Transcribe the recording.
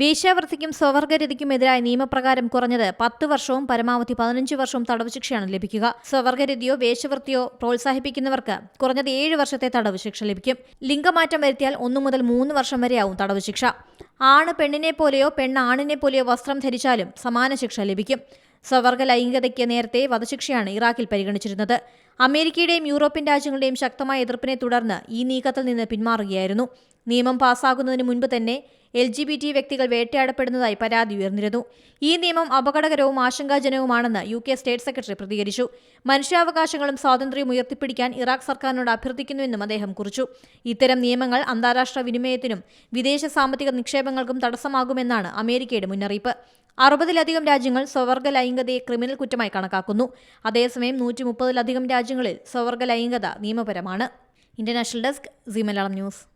വേശ്യാവൃത്തിക്കും സ്വവർഗരതിക്കുമെതിരായ നിയമപ്രകാരം കുറഞ്ഞത് പത്ത് വർഷവും പരമാവധി പതിനഞ്ച് വർഷവും തടവ് ശിക്ഷയാണ് ലഭിക്കുക. സ്വവർഗരതിയോ വേശ്യവൃത്തിയോ പ്രോത്സാഹിപ്പിക്കുന്നവർക്ക് കുറഞ്ഞത് ഏഴ് വർഷത്തെ തടവ് ശിക്ഷ ലഭിക്കും. ലിംഗമാറ്റം വരുത്തിയാൽ ഒന്നു മുതൽ മൂന്ന് വർഷം വരെയാവും തടവ് ശിക്ഷ. ആണ് പെണ്ണിനെ പോലെയോ പെണ്ണ് ആണിനെ പോലെയോ വസ്ത്രം ധരിച്ചാലും സമാന ശിക്ഷ ലഭിക്കും. സ്വവർഗ ലൈംഗികതയ്ക്ക് നേരത്തെ വധശിക്ഷയാണ് ഇറാഖിൽ പരിഗണിച്ചിരുന്നത്. അമേരിക്കയുടെയും യൂറോപ്യൻ രാജ്യങ്ങളുടെയും ശക്തമായ എതിർപ്പിനെ തുടർന്ന് ഈ നീക്കത്തിൽ നിന്ന് പിന്മാറുകയായിരുന്നു. നിയമം പാസ്സാകുന്നതിന് മുൻപ് തന്നെ എൽ ജി ബി ടി വ്യക്തികൾ വേട്ടയാടപ്പെടുന്നതായി പരാതി ഉയർന്നിരുന്നു. ഈ നിയമം അപകടകരവും ആശങ്കാജനവുമാണെന്ന് യു കെ സ്റ്റേറ്റ് സെക്രട്ടറി പ്രതികരിച്ചു. മനുഷ്യാവകാശങ്ങളും സ്വാതന്ത്ര്യവും ഉയർത്തിപ്പിടിക്കാൻ ഇറാഖ് സർക്കാരിനോട് അഭ്യർത്ഥിക്കുന്നുവെന്നും അദ്ദേഹം കുറിച്ചു. ഇത്തരം നിയമങ്ങൾ അന്താരാഷ്ട്ര വിനിമയത്തിനും വിദേശ സാമ്പത്തിക നിക്ഷേപങ്ങൾക്കും തടസ്സമാകുമെന്നാണ് അമേരിക്കയുടെ മുന്നറിയിപ്പ്. അറുപതിലധികം രാജ്യങ്ങൾ സ്വവർഗ ലൈംഗികതയെ ക്രിമിനൽ കുറ്റമായി കണക്കാക്കുന്നു. അതേസമയം നൂറ്റി മുപ്പതിലധികം രാജ്യങ്ങളിൽ സ്വവർഗ ലൈംഗികത നിയമപരമാണ്. International desk C Malayalam news.